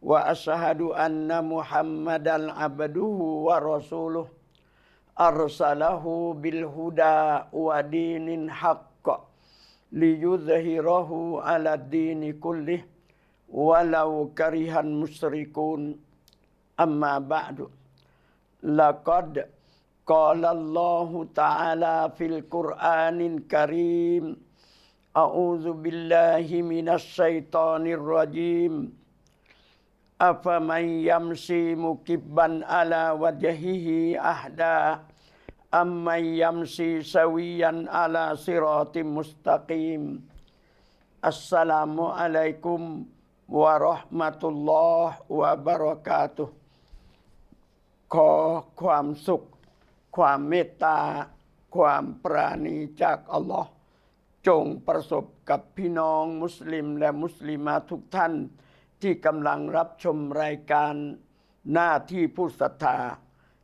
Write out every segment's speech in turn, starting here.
wa asyhadu anna muhammadan abduhu wa rasuluh. Arsalahu bil huda wa dinin haqqa liyudhhirahu ala dini kullih walau karihan musyrikun. Amma ba'du. Laqad قال الله تعالى في القران الكريم اعوذ بالله من الشيطان rajim. อัฟมัยยัมซีมุกิบันอาลาวัดะจฮิฮิอัฮดาอัมมัยยัมซีสวียันอาลาซิรอติมุสตะกีมอัสสลามุอะลัยกุมวะราะห์มะตุลลอฮ์วะบะเราะกาตุขอความสุข ความเมตตา ความปราณีจากอัลลอฮ์จงประสบกับพี่น้องมุสลิมและมุสลิมาทุกท่าน ที่กำลังรับชมรายการหน้าที่ผู้ศรัทธา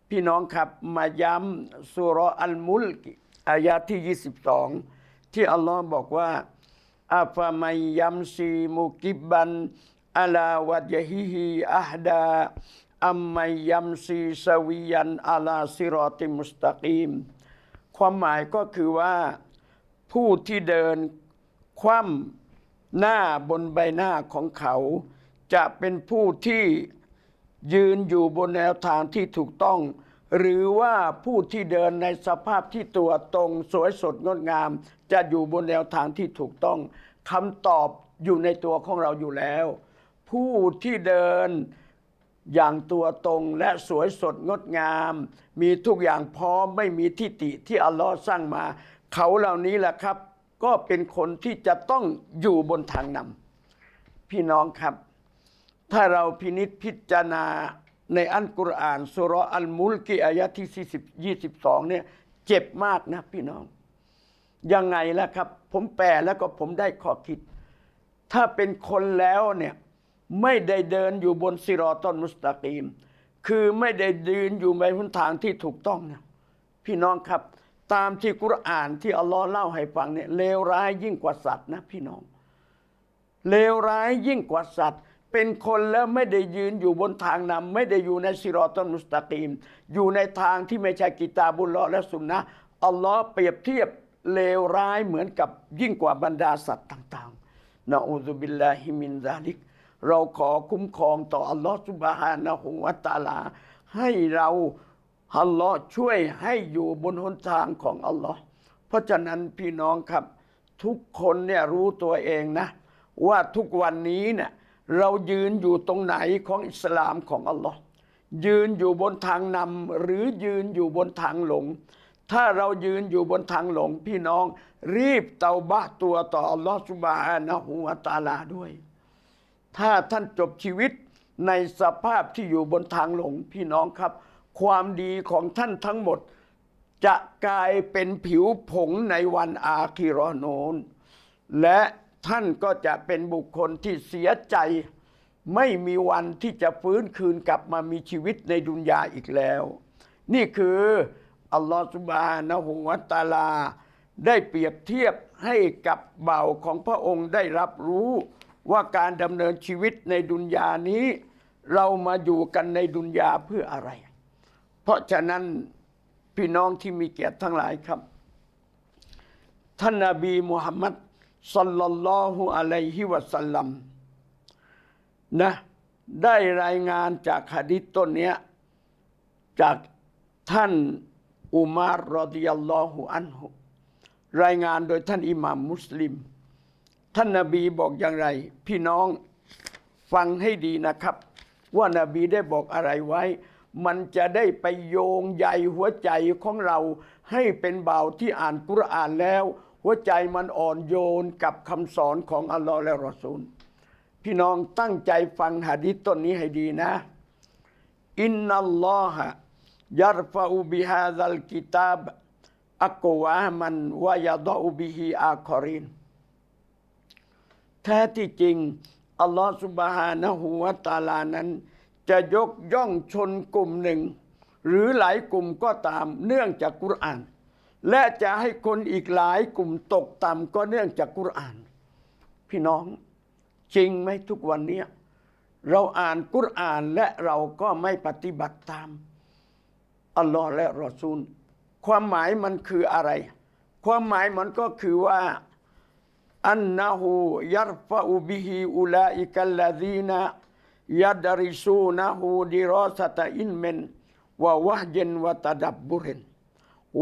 พี่น้องครับมาย้ำสุรอัลมุลกอายะที่ 22 ที่อัลลอฮ์บอกว่าอาฟามัยยัมซีมุกิบันอาลาวะยฮิฮิอัฮดาอัมมัยยัมซีสวียันอาลาซิรอติมุสตะกีม ความหมายก็คือว่าผู้ที่เดินคว่ำหน้าบนใบหน้าของเขา จะเป็นผู้ที่ยืนอยู่บนแนวทางที่ถูกต้อง หรือว่าผู้ที่เดินในสภาพที่ตัวตรงสวยสดงดงาม จะอยู่บนแนวทางที่ถูกต้องคำตอบอยู่ในตัวของเราอยู่แล้ว ผู้ที่เดินอย่างตัวตรงและสวยสดงดงาม มีทุกอย่างพร้อมไม่มีทิฏฐิที่อัลลอฮ์สร้างมา เขาเหล่านี้แหละครับ ก็เป็นคนที่จะต้องอยู่บนทางนำพี่น้องครับ ถ้าเราพินิษพิจารณาในอันกุรอานสุรอัลมุลกิอายะที่40 22เนี่ยเจ็บมากนะพี่น้อง ยังไงล่ะครับ ผมแปลแล้วก็ผมได้ข้อคิด ถ้าเป็นคนแล้วเนี่ยไม่ได้เดินอยู่บนสิรอต้นมุสตะกีม คือไม่ได้ยืนอยู่ในหนทางที่ถูกต้องนะพี่น้องครับ ตามที่กุรอานที่อัลลอฮ์เล่าให้ฟังเนี่ยเลวร้ายยิ่งกว่าสัตว์นะพี่น้องเลวร้ายยิ่งกว่าสัตว์ เป็นคนแล้วไม่ได้ยืนอยู่บนทางนำไม่ได้อยู่ในสิรอต้นมุสตะกีม อยู่ในทางที่ไม่ใช่กิตาบุลลอฮ์และสุนนะอัลลอฮ์เปรียบเทียบเลวร้ายเหมือนกับยิ่งกว่าบรรดาสัตว์ต่างๆนะอูซุบิลลาฮิมินซาลิก เราขอคุ้มครองต่ออัลลอฮฺสุบฮานะฮูวะตาลา ให้เราอัลลอฮ์ช่วยให้อยู่บนหนทางของอัลลอฮ์เพราะฉะนั้นพี่น้องครับ ทุกคนเนี่ยรู้ตัวเองนะ ว่าทุกวันนี้เนี่ย เรายืนอยู่ตรงไหนของอิสลามของอัลลอฮ์ยืนอยู่บนทางนำหรือยืนอยู่บนทางหลง ถ้าเรายืนอยู่บนทางหลงพี่น้อง รีบเตาบะตัวต่ออัลลอฮ์สุบานะฮูวตาลาด้วย ถ้าท่านจบชีวิตในสภาพที่อยู่บนทางหลงพี่น้องครับ ความดีของท่านทั้งหมด จะกลายเป็นผิวผงในวันอาคิรอนนและ ท่านก็จะเป็นบุคคลที่เสียใจ ไม่มีวันที่จะฟื้นคืนกลับมามีชีวิตในดุนยาอีกแล้ว นี่คืออัลลอฮฺสุบานะฮูวะตาลา ได้เปรียบเทียบให้กับเบาของพระองค์ได้รับรู้ว่าการดำเนินชีวิตในดุนยานี้ เรามาอยู่กันในดุนยาเพื่ออะไร เพราะฉะนั้นพี่น้องที่มีเกียรติทั้งหลายครับ ท่านนาบีมุฮัมมัด สัลลัลลอฮุอะลัยฮิวะสัลลัมนะได้รายงานจากหะดิษต้นนี้จากท่านอุมารรอดิยัลลอฮุอันฮุรายงานโดยท่านอิหม่ามมุสลิม ท่านนาบีบอกอย่างไร พี่น้องฟังให้ดีนะครับ ว่านาบีได้บอกอะไรไว้ มันจะได้ไปโยงใยหัวใจของเราให้เป็นบ่าวที่อ่านกุรอานแล้ว หัวใจมันอ่อนโยนกับคำสอนของอัลลอฮ์และรอซูล พี่น้องตั้งใจฟังหะดีษต้นนี้ให้ดีนะ อินนัลลอฮะยัรฟะอุบิฮาซัลกิตาบอักวามันวายาดออุบิฮิอาคอรินแท้ที่จริง อัลลอฮฺสุบฮานะฮูวตาลานั้น จะยกย่องชนกลุ่มหนึ่ง หรือหลายกลุ่มก็ตามเนื่องจากกุรอาน และจะให้คนอีกหลายกลุ่มตกต่ำก็เนื่องจากกุรอาน พี่น้องจริงไหมทุกวันนี้เราอ่านกุรอานและเราก็ไม่ปฏิบัติตามอัลลอฮ์และรอซูล ความหมายมันคืออะไร ความหมายมันก็คือว่าอันนะฮูยัรฟะอุบิฮิอุลาอิกัลลซีนายัดริซูนะฮูดิรอสตะอินเมนวะวะเจนวะตะดับบุริน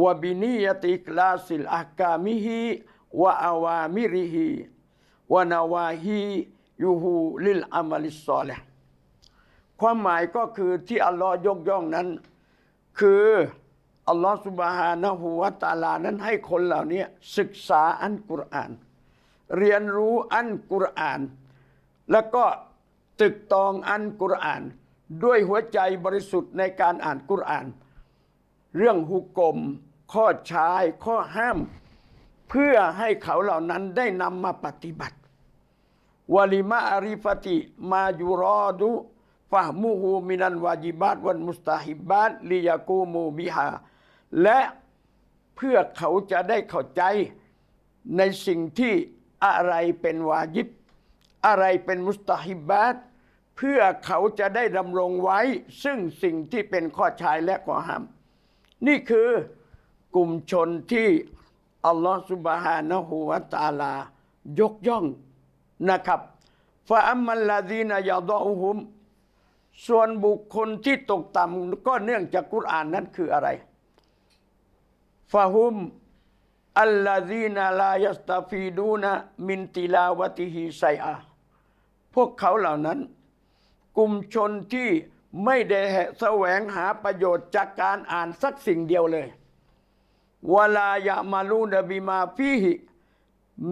วบินียติกลาสิลอักามิฮิวะอาวามิริฮิวะนาวาฮียูฮูลิลอามัลิสซอลห์ความหมายก็คือที่อัลลอฮ์ยกย่องนั้น คืออัลลอฮ์สุบฮานะฮูวะตาลานั้นให้คนเหล่านี้ศึกษาอันกุรอาน เรียนรู้อันกุรอาน แล้วก็ตึกตองอันกุรอาน ด้วยหัวใจบริสุทธิ์ในการอ่านกุรอาน เรื่องหุกกลม ข้อชายข้อห้าม เพื่อให้เขาเหล่านั้นได้นำมาปฏิบัติวลิมาอาริฟติมายุรอดุฟะมูฮูมินันวาจิบาตวันมุสตาฮิบาตลิยากูมูบิฮาและเพื่อเขาจะได้เข้าใจในสิ่งที่อะไรเป็นวาญิบ อะไรเป็นมุสตาฮิบาตเพื่อเขาจะได้ดำรงไว้ ซึ่งสิ่งที่เป็นข้อชายและข้อห้าม นี่คือกลุ่มชนที่อัลลอฮฺสุบฮานะฮูวะตาลายกย่องนะครับฟะอัมมัลลาดีนยาดอุฮุม ส่วนบุคคลที่ตกต่ำก็เนื่องจากกุรอานนั้นคืออะไรฟะฮุมอัลลาซีนาลายัสตาฟีดูนะมินติลาวะติฮิไซอาพวกเขาเหล่านั้น กลุ่มชนที่ ไม่ได้แสวงหาประโยชน์จากการอ่านสักสิ่งเดียวเลยวลายะมาลูนบิมาฟีหิ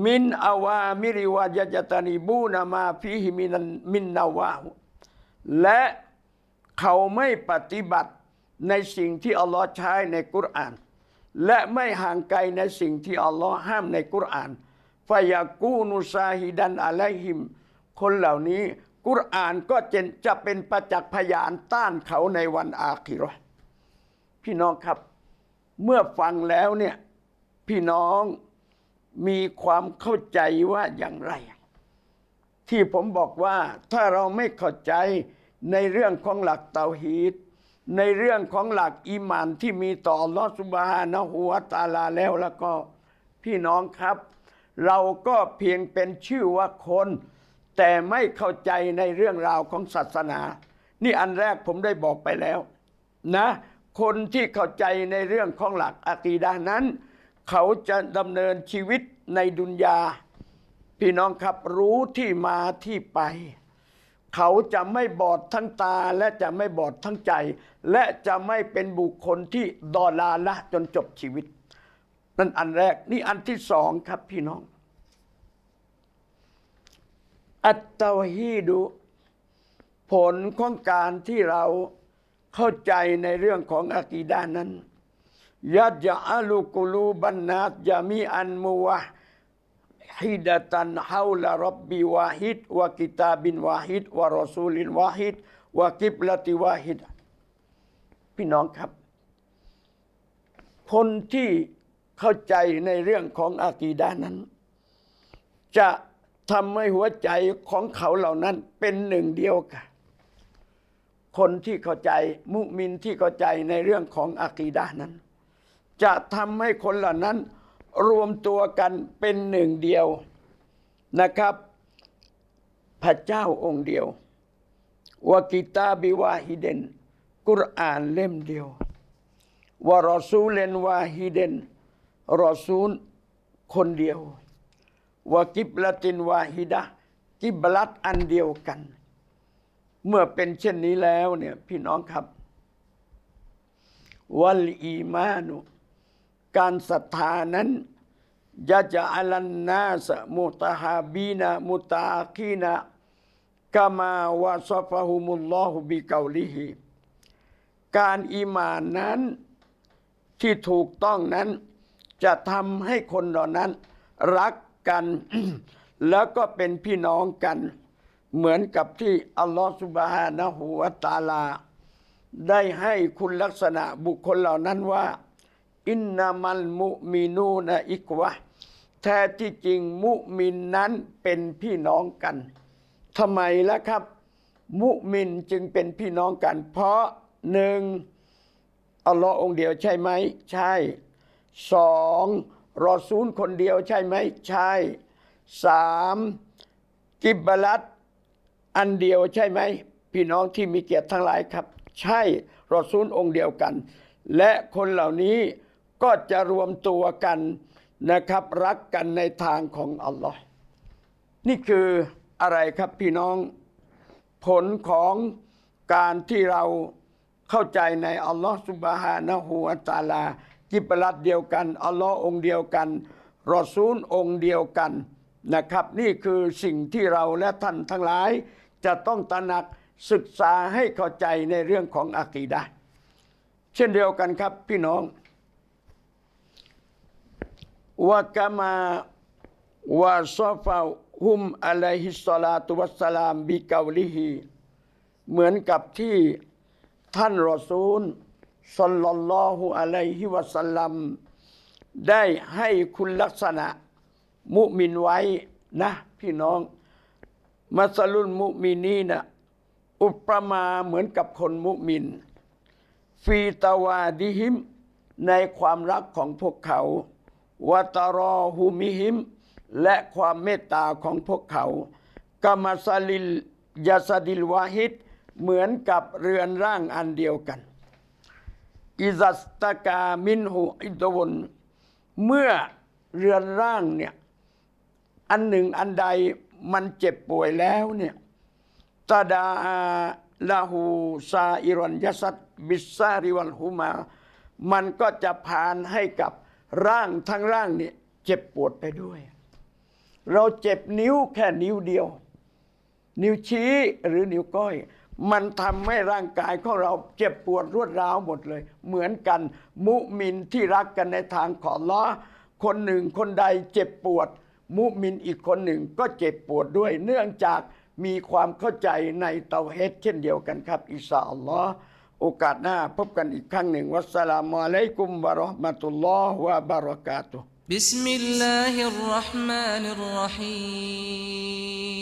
มินอาวามิริวายจตานิบูนามาฟีหิมินมินนาวาและเขาไม่ปฏิบัติในสิ่งที่อัลลอฮ์ใช้ในกุรอาน และไม่ห่างไกลในสิ่งที่อัลลอฮ์ห้ามในกุรอานฟายากูนุซาฮิดันอะลัยฮิม คนเหล่านี้ กุรอานก็จะจะเป็นประจักษ์พยานต้านเขาในวันอาคิราะห์พี่น้องครับ เมื่อฟังแล้วเนี่ยพี่น้องมีความเข้าใจว่าอย่างไร ที่ผมบอกว่าถ้าเราไม่เข้าใจในเรื่องของหลักเตาฮีดในเรื่องของหลักอีมานที่มีต่ออัลอสุบฮานะฮูวตาลาแล้วแล้วก็พี่น้องครับ เราก็เพียงเป็นชื่อว่าคน แต่ไม่เข้าใจในเรื่องราวของศาสนา นี่อันแรกผมได้บอกไปแล้วนะ คนที่เข้าใจในเรื่องของหลักอะกีดะห์นั้น เขาจะดำเนินชีวิตในดุนยา พี่น้องครับรู้ที่มาที่ไป เขาจะไม่บอดทั้งตาและจะไม่บอดทั้งใจ และจะไม่เป็นบุคคลที่ดอลาละจนจบชีวิต นั่นอันแรกนี่อันที่สองครับพี่น้อง อัตตาวฮีดุผลของการที่เราเข้าใจในเรื่องของอากีดานั้นยัดยะอาลูกุลูบันนาสยามีอันมุวะฮิดะตันฮาวลารับบิวาฮิดวะกิตาบินวาฮิดวะรอซูลินวาฮิดวะกิบลติวาฮิดพี่น้องครับ คนที่เข้าใจในเรื่องของอากีดานั้น จะ ทำให้หัวใจของเขาเหล่านั้นเป็นหนึ่งเดียวกันคนที่เข้าใจมุมินที่เข้าใจในเรื่องของอากีดานั้น จะทำให้คนเหล่านั้นรวมตัวกันเป็นหนึ่งเดียวนะครับ พระเจ้าองค์เดียววากิตาบิวาฮิเดน กุรอานเล่มเดียววะรอซูเลนวาฮิเดนรอซูลคนเดียว วกิบละตินวาฮิดะกิบลัดอันเดียวกัน เมื่อเป็นเช่นนี้แล้วเนี่ยพี่น้องครับ วัลอีมานุ การศรัทธานั้นยะจะอัลันนาสมุตฮาบีนามุตาคีนากามาวาซฟะฮุมุลลอฮุบิเกาลิฮิการอีมานนั้นที่ถูกต้องนั้น จะทำให้คนเหล่านั้น รัก กัน แล้วก็เป็นพี่น้องกัน เหมือนกับที่อัลลอฮฺสุบฮานะฮูวะตาลา ได้ให้คุณลักษณะบุคคลเหล่านั้นว่า อินนามัลมุมินูนะอิกวะแท้ที่จริงมุมินนั้นเป็นพี่น้องกันทำไมล่ะครับ มุมินจึงเป็นพี่น้องกัน เพราะหนึ่งอัลลอฮ์องเดียวใช่ไหม ใช่สอง รอซูลคนเดียวใช่ไหมใช่สามกิบบลัดอันเดียวใช่ไหม พี่น้องที่มีเกียรติทั้งหลายครับ ใช่รอซูลองค์เดียวกัน และคนเหล่านี้ก็จะรวมตัวกันนะครับ รักกันในทางของอัลลอฮ์นี่คืออะไรครับพี่น้อง ผลของการที่เราเข้าใจในอัลลอฮ์สุบฮานะฮูวะตะอาลา กิบลัดเดียวกันอัลลอฮ์องเดียวกัน รอซูลองเดียวกันนะครับ นี่คือสิ่งที่เราและท่านทั้งหลาย จะต้องตระหนักศึกษาให้เข้าใจในเรื่องของอากีดะเช่นเดียวกันครับพี่น้องวะกามาวะซอฟาฮุมอะลัยฮิสสลาตุวัสสลามบิกาวลิฮีเหมือนกับที่ท่านรอซูล สัลลัลลอฮุอะลัยฮิวะสัลลัมได้ให้คุณลักษณะมุมินไว้นะ พี่น้อง มัสลุลมุมินีนะอุปมาเหมือนกับคนมุมิน ฟีตาวาดิหิม ในความรักของพวกเขาวัตรอหูมิหิม และความเมตตาของพวกเขากามาซาลิลยาสดิลวาฮิดเหมือนกับเรือนร่างอันเดียวกัน อิซัสตากามินหูอิตวนเมื่อเรือนร่างเนี่ยอันหนึ่งอันใดมันเจ็บป่วยแล้วเนี่ยตาดาลาหูซาอิรอนยสัตบิสซาริวัลหูมา มันก็จะผ่านให้กับร่างทั้งร่างเนี่ยเจ็บปวดไปด้วย เราเจ็บนิ้วแค่นิ้วเดียว นิ้วชี้หรือนิ้วก้อย มันทำให้ร่างกายของเราเจ็บปวดรวดร้าวหมดเลย เหมือนกัน มุมินที่รักกันในทางขอล้อคนหนึ่งคนใดเจ็บปวด มุมินอีกคนหนึ่งก็เจ็บปวดด้วย เนื่องจากมีความเข้าใจในเตาเฮดเช่นเดียวกันครับ อิสาอัลลอฮ์โอกาสหน้าพบกันอีกครั้งหนึ่ง วัสสลามุอะลัยกุมวะราะห์มะตุลลอฮ์วะบะรากาตุบิสมิลลาฮิรเราะห์มานิรเราะฮีม